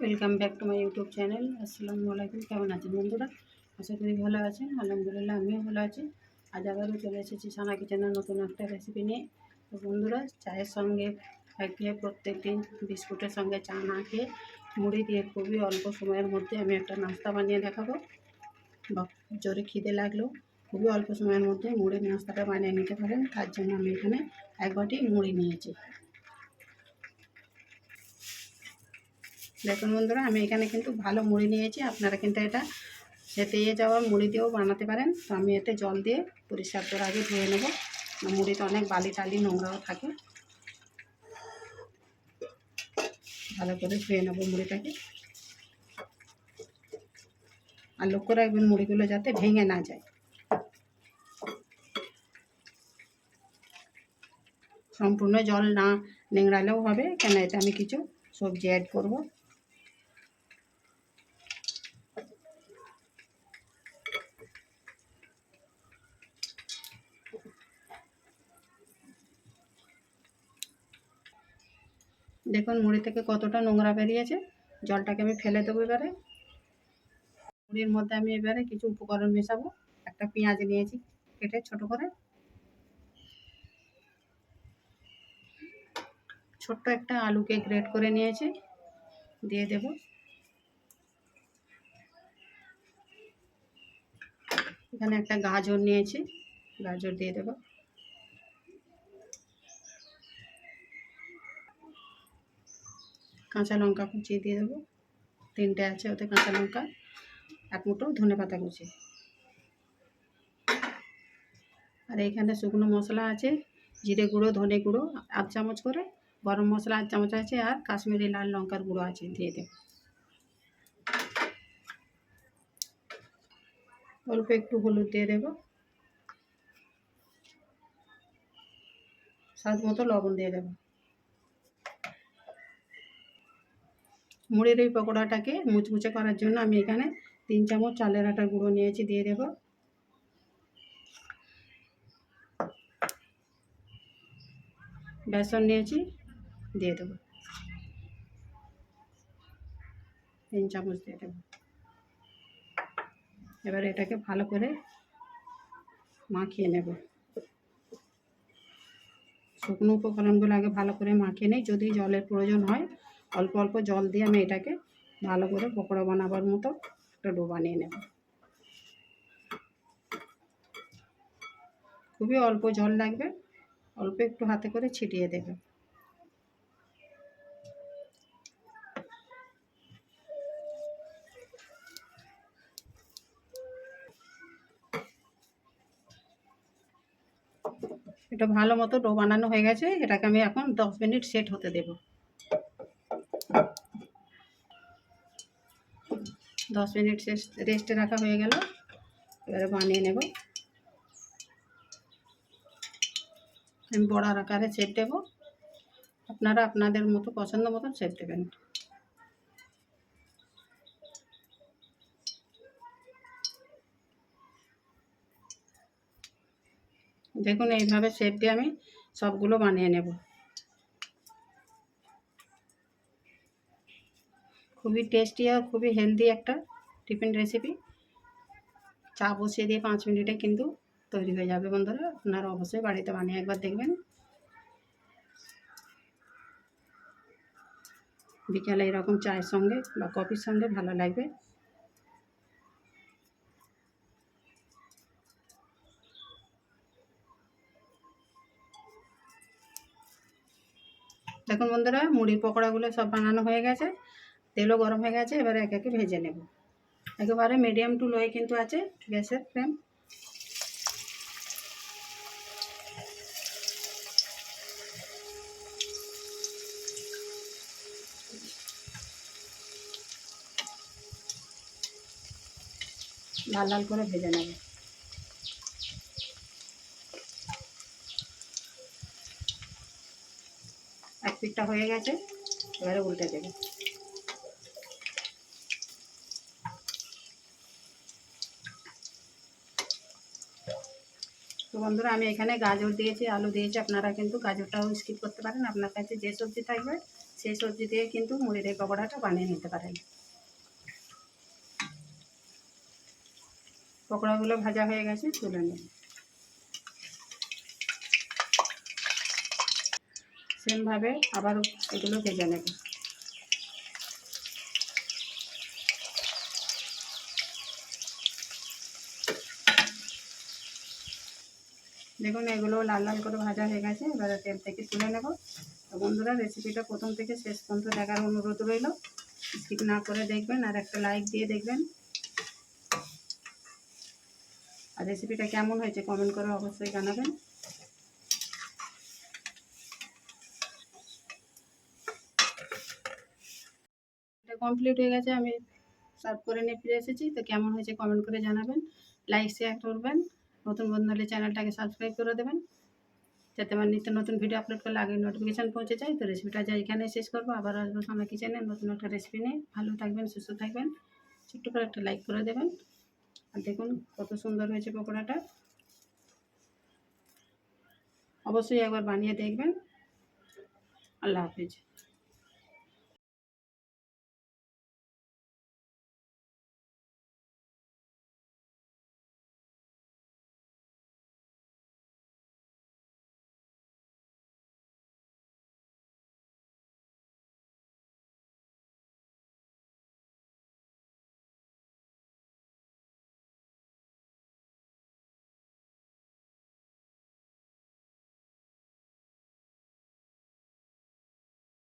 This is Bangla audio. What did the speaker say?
Welcome back to my YouTube channel আসসালামু আলাইকুম কেমন আছেন বন্ধুরা? আশা করি ভালো আছেন। আলহামদুলিল্লাহ, আমিও ভালো আছি। আজ আবারও চলে এসেছি সানা কিচেনের নতুন একটা রেসিপি নিয়ে। তো বন্ধুরা, চায়ের সঙ্গে খেয়ে প্রত্যেক দিন বিস্কুটের সঙ্গে চা না খেয়ে মুড়ি দিয়ে খুবই অল্প সময়ের মধ্যে আমি একটা নাস্তা বানিয়ে দেখাবো। জোরে খিদে লাগলেও খুবই অল্প সময়ের মধ্যে মুড়ির নাস্তাটা বানিয়ে নিতে পারেন। তার জন্য আমি এখানে এক বাটি মুড়ি নিয়েছি। দেখুন বন্ধুরা, আমি এখানে কিন্তু ভালো মুড়ি নিয়েছি। আপনারা কিন্তু এটা সেতেয়ে যাওয়া মুড়ি দিয়েও বানাতে পারেন। তো আমি এতে জল দিয়ে পরিষ্কার করে আগে ধুয়ে নেব। মুড়িতে অনেক বালি টালি নোংরাও থাকে। ভালো করে ধুয়ে নেব মুড়িটাকে। আর লক্ষ্য রাখবেন, মুড়িগুলো যাতে ভেঙে না যায়। সম্পূর্ণ জল না নেংড়ালেও হবে। কেন এতে আমি কিছু সবজি অ্যাড করব। দেখুন মুড়ি থেকে কতটা নোংরা বেরিয়েছে। জলটাকে আমি ফেলে দেবো এবারে। মুড়ির মধ্যে আমি এবারে কিছু উপকরণ মেশাবো। একটা পেঁয়াজ নিয়েছি কেটে ছোট করে। ছোট্ট একটা আলুকে গ্রেট করে নিয়েছি। দিয়ে দেব। এখানে একটা গাজর নিয়েছি। গাজর দিয়ে দেব। কাঁচা লঙ্কা কুচিয়ে দিয়ে দেবো। তিনটে আছে ওতে কাঁচা লঙ্কা, এক মুঠো ধনে পাতা কুচি। আর এখানে শুকনো মশলা আছে, জিরে গুঁড়ো, ধনে গুঁড়ো, আধ চামচ করে। গরম মশলা আধ চামচ আছে আর কাশ্মীরি লাল লঙ্কার গুঁড়ো আছে, দিয়ে দেব। অল্প একটু হলুদ দিয়ে দেব। স্বাদ মতো লবণ দিয়ে দেব। মুড়ির এই পকোড়াটাকে মুচমুচে করার জন্য আমি এখানে তিন চামচ চালের আটার গুঁড়ো নিয়েছি, দিয়ে দেব। বেসন নিয়েছি, দিয়ে দেবো। তিন চামচ দিয়ে দেবো। এবার এটাকে ভালো করে মাখিয়ে নেব। শুকনো উপকরণগুলো আগে ভালো করে মাখিয়ে নেই, যদি জলের প্রয়োজন হয় অল্প অল্প জল দিয়ে আমি এটাকে ভালো করে পকোড়া বানাবার মতো একটা ডো বানিয়ে নেব। খুবই অল্প জল লাগবে, অল্প একটু হাতে করে ছিটিয়ে দেবে। এটা ভালো মতো ডো বানানো হয়ে গেছে, এটাকে আমি এখন দশ মিনিট সেট হতে দেব। দশ মিনিট রেস্টে রাখা হয়ে গেল। এবারে বানিয়ে নেব। আমি বড়ার আকারে সেট দেব। আপনারা আপনাদের মতো, পছন্দ মতন সেট দেবেন। দেখুন, এইভাবে শেপ দিয়ে আমি সবগুলো বানিয়ে নেব। খুবই টেস্টি আর খুবই হেলদি একটা টিফিন রেসিপি চা বসিয়ে দিয়ে পাঁচ মিনিটে কিন্তু তৈরি হয়ে যাবে বন্ধুরা। আপনারা অবশ্যই বাড়িতে বানিয়ে একবার দেখবেন। বিকালে এরকম চায়ের সঙ্গে বা কফির সঙ্গে ভালো লাগবে। দেখুন বন্ধুরা, মুড়ির পকোড়াগুলো সব বানানো হয়ে গেছে। তেলও গরম হয়ে গেছে, এবারে একে একে ভেজে নেব। একেবারে মিডিয়াম টু লোয়ে কিন্তু আছে, গ্যাসের ফ্লেম লাল লাল করে ভেজে নেবে। এক পিঠটা হয়ে গেছে, এবারে উল্টে দেবে। তো বন্ধুরা, আমি এখানে গাজর দিয়েছি, আলু দিয়েছি। আপনারা কিন্তু গাজরটাও স্কিপ করতে পারেন। আপনার কাছে যে সবজি থাকবে, সেই সবজি দিয়ে কিন্তু মুড়ির পকোড়াটা বানিয়ে নিতে পারেন। পকোড়াগুলো ভাজা হয়ে গেছে, তুলে নিন। সেমভাবে আবার এগুলো ভেজে নেবে। দেখুন, এগুলো লাল লাল করে ভাজা হয়ে গেছে। এবারে তেল থেকে তুলে নেব। তো বন্ধুরা রেসিপিটা প্রথম থেকে শেষ পর্যন্ত দেখার অনুরোধ রইল। স্কিপ না করে দেখবেন আর একটা লাইক দিয়ে দেখবেন। আর রেসিপিটা কেমন হয়েছে কমেন্ট করে অবশ্যই জানাবেন। কমপ্লিট হয়ে গেছে, আমি সার্ভ করে নিয়ে ফিরে এসেছি। তো কেমন হয়েছে কমেন্ট করে জানাবেন। লাইক শেয়ার করবেন। নতুন বন্ধু হলে চ্যানেলটাকে সাবস্ক্রাইব করে দেবেন। যাতে আমার নিত্য নতুন ভিডিও আপলোড করলে আগে নোটিফিকেশান পৌঁছে যায়। তো রেসিপিটা যা এখানে শেষ করব। আবার আসব সোনা কিচেনে নতুন একটা রেসিপি নিয়ে। ভালো থাকবেন, সুস্থ থাকবেন। ছোট্ট করে একটা লাইক করে দেবেন। আর দেখুন কত সুন্দর হয়েছে পকোড়াটা। অবশ্যই একবার বানিয়ে দেখবেন। আল্লাহ হাফিজ।